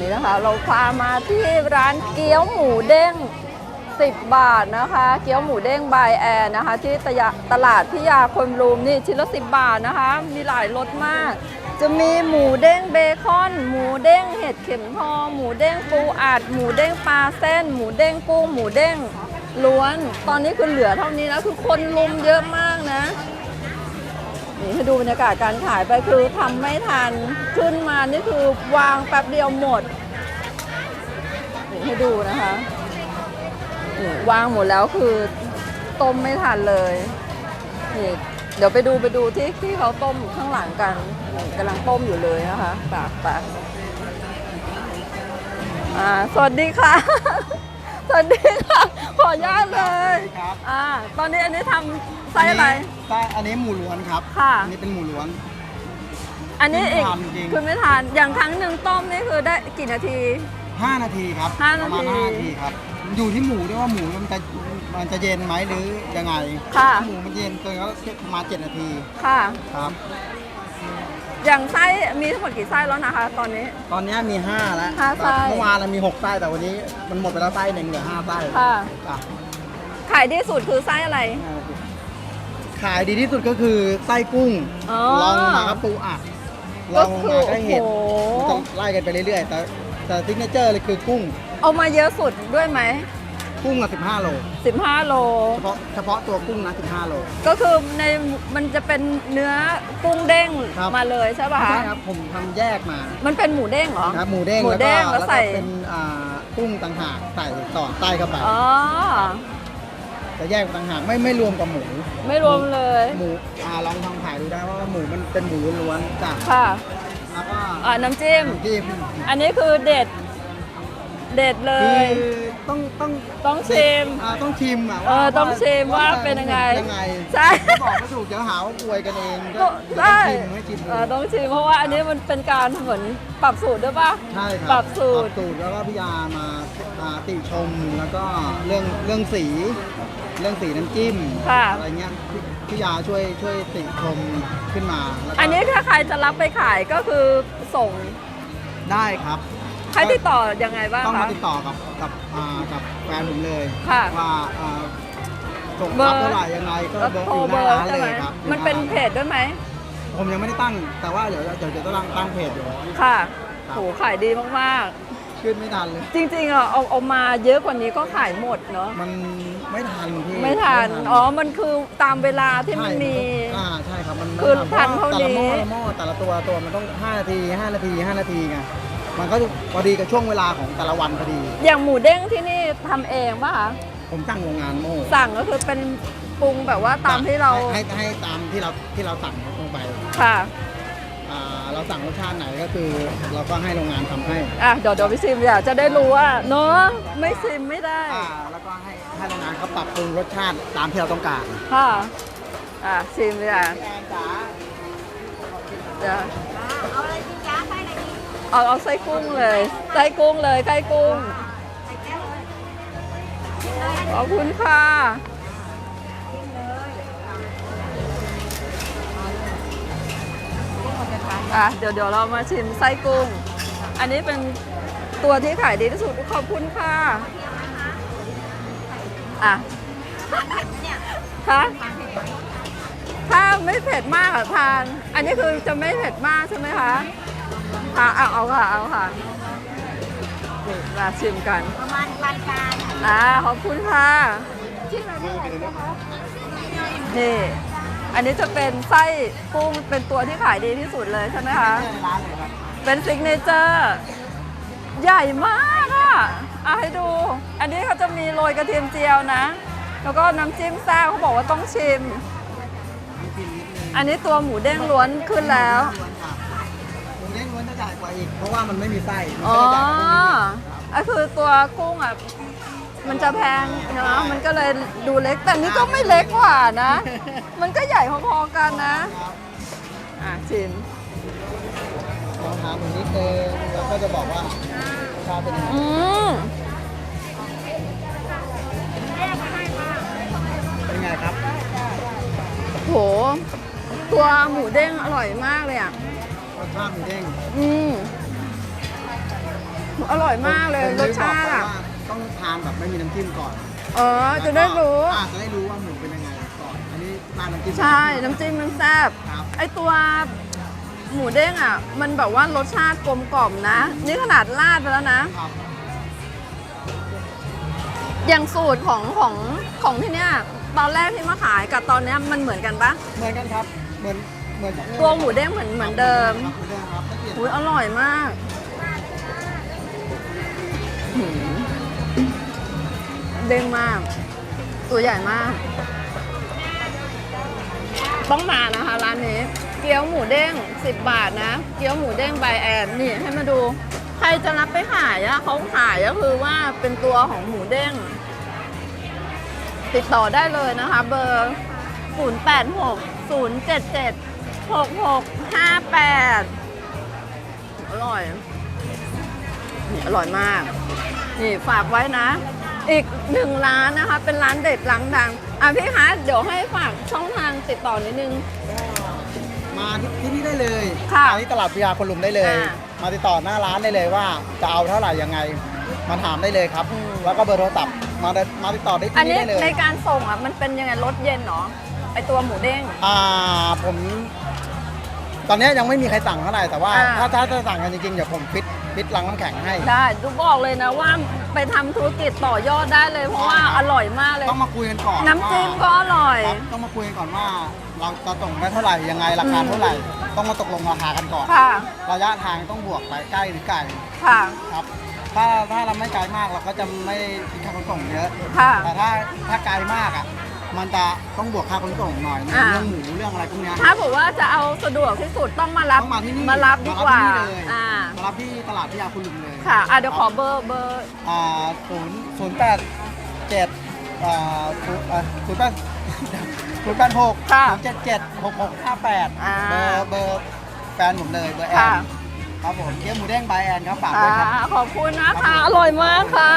นี้นะคะ เราพามาที่ร้านเกี๊ยวหมูเด้ง 10 บาทนะคะ เกี๊ยวหมูเด้งบายแอร์นะคะ ที่ตตลาดพิยาคนรูมนี่ชิ้นละ 10 บาทนะคะ มีหลายรสมาก จะมีหมูเด้งเบคอน หมูเด้งเห็ดเข็มทองหมูเด้งปูอัด หมูเด้งปลาเส้น หมูเด้งกุ้งหมูเด้งล้วน ตอนนี้คือเหลือเท่านี้แล้วคือคนลุมเยอะมากนะ นี่ให้ดูบรรยากาศการขายไปคือทำไม่ทันขึ้นมานี่คือวางแป๊บเดียวหมดนี่ให้ดูนะคะนี่วางหมดแล้วคือต้มไม่ทันเลยนี่เดี๋ยวไปดูไปดูที่ที่เขาต้มข้างหลังกันกำลังต้มอยู่เลยนะคะปากปากสวัสดีค่ะ สวัสดีค่ะ ขออนุญาตเลยครับ อ่าตอนนี้อันนี้ทำไส้อะไร ไส้อันนี้หมูล้วนครับ ค่ะ อันนี้เป็นหมูล้วน อันนี้อีกไม่ทานจริงคือไม่ทาน อย่างครั้งหนึ่งต้มนี่คือได้กี่นาที 5 นาทีครับห้าประมาณนาที5นาทีครับ อยู่ที่หมูด้วยว่าหมูมันจะมันจะเย็นไหมหรือยังไงค่ะ ถ้าหมูมันเย็นเกินก็ประมาณ7นาทีค่ะ ครับ อย่างไส้มีทั้งหมดกี่ไส้แล้วนะคะ ตอนนี้ ตอนนี้มี5แล้วห้าไส้ เมื่อวานเรามี6ไส้แต่วันนี้มันหมดไปแล้วไส้หนึ่งเหลือ5ไส้ค่ะ จ้ะขายดีสุดคือไส้อะไร ขายดีที่สุดก็คือไส้กุ้งอ๋อ ลองมาก็ปูอัดลองมาก็เห็ดโอ้โหมันจะไล่กันไปเรื่อยๆ แต่แต่ซิกเนเจอร์เลยคือกุ้งเอามาเยอะสุดด้วยไหม กุ้งละ15 โล 15 โล เฉพาะเฉพาะตัวกุ้งนะ 15 โล ก็คือในมันจะเป็นเนื้อกุ้งเด้งครับ มาเลยใช่ป่ะใช่คะครับ ผมทำแยกมามันเป็นหมูเด้งเหรอครับหมูเด้งหมูแล้วเด้ก็งแล้วแล้วใส่ก็เป็นอ่ากุ้งต่างหากใส่ต่อใต้เข้าไปอ๋อ จะแยกต่างหากไม่ไม่รวมกับหมู ไม่รวมเลย หมูอ่าลองทำถ่ายดูได้ว่าหมูมันเป็นหมูล้วนๆจ้ะค่ะแล้วก็อ่าน้ำจิ้ม จิ้มอันนี้คือเด็ด เด็ดเลคือยต้องต้องต้องชิม อ่าต้องชิมอะเออต้องชิมว่าเป็นยังไงยังไงใช่ บอกไม่ถูกเดี๋ยวหาว่าอวยกันเองก็ก็ใช่ชิมให้ชิมดูเออต้องชิมเพราะว่าอันนี้มันเป็นการเหมือนปรับสูตรด้วยป่ะใช่ครับปรับสูตรปรับสูตรแล้วก็พี่ยามาอ่าติชมแล้วก็เรื่องเรื่องสี เรื่องสีน้ำจิ้มค่ะ อะไรเงี้ยพี่พี่ยาช่วยช่วยติชมขึ้นมาแล้วก็อันนี้ถ้าใครจะรับไปขายก็คือส่งได้ครับ ใครติดต่อยังไงบ้างต้องคะมาติดต่อกับกับอ่ากับแฟนผมเลยค่ะว่าอ่าส่งเบอรัร์บเท่าไหร่ยังไงก็แล้วเบอร์โทรอยู่หเบน้าอร์ร้านใช่เลไหมยครับมันเป็นอยู่หเพร้าจด้วยไหมผมยังไม่ได้ตั้ง แต่ว่าเดี๋ยวเดี๋ยวจะต้องตั้งเพจอยู่ ค่ะครับ โหขายดีมากขึ้นไม่ทันเลย ๆ จริงๆอะเอาเอามาเยอะกว่านี้ก็ขายหมดเนาะมันไม่ทันพี่ไม่ทันอ๋อมันคือตามเวลาที่มันมี ใช่อ่าใช่ครับมันคือมัทันเท่านี้แต่ละหม้อแต่ละหม้อแต่ละตัวตัวมันต้อง5นาที5นาที5นาทีไง มันก็พอดีกับช่วงเวลาของแต่ละวันพอดี อย่างหมูเด้งที่นี่ทำเองป่ะคะผมตั้งโรงงานโม่สั่งก็คือเป็นปรุงแบบว่าตามที่เราให้ให้ให้ตามที่เราที่เราสั่งลงไปค่ะอ่าเราสั่งรสชาติไหนก็คือเราก็ให้โรงงานทำให้อะเดี๋ยวเดี๋ยวไปชิมอยากจะได้รู้ว่าเนอะไม่ชิมไม่ได้อ่าแล้วก็ให้ให้โรงงานเขาปรับปรุงรสชาติตามที่เราต้องการค่ะอะชิมเลยอะแอนจ๋า เดี๋ยว เอาเอาไส้กุ้งเลยไส้กุ้งเลยไส้กุ้ง ขอบคุณค่ะอะเดี๋ยวเดี๋ยวเรามาชิมไส้กุ้ง อันนี้เป็นตัวที่ขายดีที่สุดขอบคุณค่ะอะคะถ้าไม่เผ็ดมากอะทาน อันนี้คือจะไม่เผ็ดมากใช่ไหมคะ ค่ะเอาเอาค่ะเอาค่ะนี่มาชิมกันประมาณปานกลางอ่าขอบคุณค่ะนี่อันนี้จะเป็นไส้กุ้งเป็นตัวที่ขายดีที่สุดเลยใช่ไหมคะในร้านเลยครับเป็นซิกเนเจอร์ใหญ่มากอะอะให้ดู อันนี้เขาจะมีโรยกระเทียมเจียวนะ แล้วก็น้ำจิ้มแซ่บเขาบอกว่าต้องชิม อันนี้ตัวหมูเด้งล้วนขึ้นแล้ว เล้วนครับหมูเด้งล้วนจะใหญ่กว่าอีก เพราะว่ามันไม่มีไส้มันอ๋อก็เลยใหญ่กว่ากุ้งนิดนึงอะคือตัวกุ้งอะ มันจะแพงเนาะมันก็เลยดูเล็ก แต่นี่ก็ไม่เล็กกว่านะ มันก็ใหญ่พอๆกันนะ อะชิม ลองถามผมนิดนึงแล้วก็จะบอกว่าชาติเป็นยังไงอืม เป็นไงครับ โห ตัวหมูเด้งอร่อยมากเลยอะ สชาติหมูเด้งอืมอร่อยมากเลยผมรลืสมชาบอกติไปอะว่าต้องทานแบบไม่มีน้ำจิ้มก่อนเออจะได้รู้ อ่าจะได้รู้ว่าหมูเป็นยังไงก่อน อันนี้ร้านน้ำจิ้ม ใช่ น้ำจิ้มมันแซ่บครับ ไอตัวหมูเด้งอะ มันแบบว่ารสชาติกลมกล่อมนะ นี่ขนาดราดไปแล้วนะ ครับอย่างสูตรของของของที่เนี้ยตอนแรกที่มาขายกับตอนเนี้ยมันเหมือนกันปะ เหมือนกันครับ เหมือนเหมือน ตัวหมูเด้งเหมือนเหมือนเดิมหมือนเดิมครับไม่เปลี่ยนอุ้ยอร่อยมากเด้งมาก ตัวใหญ่มาก ต้องมานะคะร้านนี้ เกี๊ยวหมูเด้ง 10 บาทนะ เกี๊ยวหมูเด้งใบแอนนี่ให้มาดู ใครจะรับไปขายอะเขาขายก็คือว่าเป็นตัวของหมูเด้ง ติดต่อได้เลยนะคะ เบอร์ 086 077 6658อร่อย นี่อร่อยมาก นี่ฝากไว้นะ อีกหนึ่งร้านนะคะ เป็นร้านเด็ดร้านดัง อะพี่คะเดี๋ยวให้ฝากช่องทางติดต่อนิดนึง มาที่ที่นี่ได้เลยค่ะมาที่ตลาดพิยาคนลุมได้เลย อ่ามาติดต่อหน้าร้านได้เลยว่าจะเอาเท่าไหร่ยังไง มาถามได้เลยครับ อืม แล้วก็เบอร์โทรศัพท์มาได้มาติดต่อได้อันที่นี้นี่ได้เลยในการส่งอะมันเป็นยังไงรสเย็นเนาะ ไอตัวหมูเด้ง อ่าผม ตอนนี้ยังไม่มีใครสั่งเท่าไหร่แต่ว่าอ่า ถ้าถ้าจะสั่งกันจริงๆเดี๋ยวผมฟิตฟิตรังน้ำแข็งให้ ได้ดูบอกเลยนะว่าไปทำธุรกิจต่อยอดได้เลย เพราะว่าอร่อยมากเลย ต้องมาคุยกันก่อนน้ำจิ้มก็ว่าอร่อยครับต้องมาคุยกันก่อนว่า เราจะส่งได้เท่าไหร่ยังไงราคาเท่าไหร่ ต้องมาตกลงราคากันก่อนค่ะ ระยะทางต้องบวกไปใกล้หรือไกลค่ะ ครับ ถ้าถ้าเราไม่ไกลมากเราก็จะไม่คิดค่าขนส่งเยอะ ค่ะ แต่ถ้าถ้าไกลมากอะ มันจะต้องบวกค่าขนส่งหน่อยอ่า เรื่องหมูเรื่องอะไรพวกเนี้ย ถ้าบอกว่าจะเอาสะดวกที่สุดต้องมารับต้องมาที่นี่มารับดีกว่า มารับที่นี่เลย อ่า มารับที่ตลาดพิยาคุณลุงเลยค่ะอะเดี๋ยวขอเบอร์เบอร์ อ่าศูนย์ศูนย์แปดเจ็ดอ่าศูนย์อ่าศูนย์แปดศูนย์แปดหกค่ะศูนย์เจ็ดเจ็ดหกหกห้าแปดอ่า เบอร์เบอร์แฟนผมเลยเบอร์แอค่ะนครับผมเกี๊ยวหมูเด้งใบแอนครับฝากค่ะด้วยครับขอบคุณนะคะ อร่อยมากค่ะ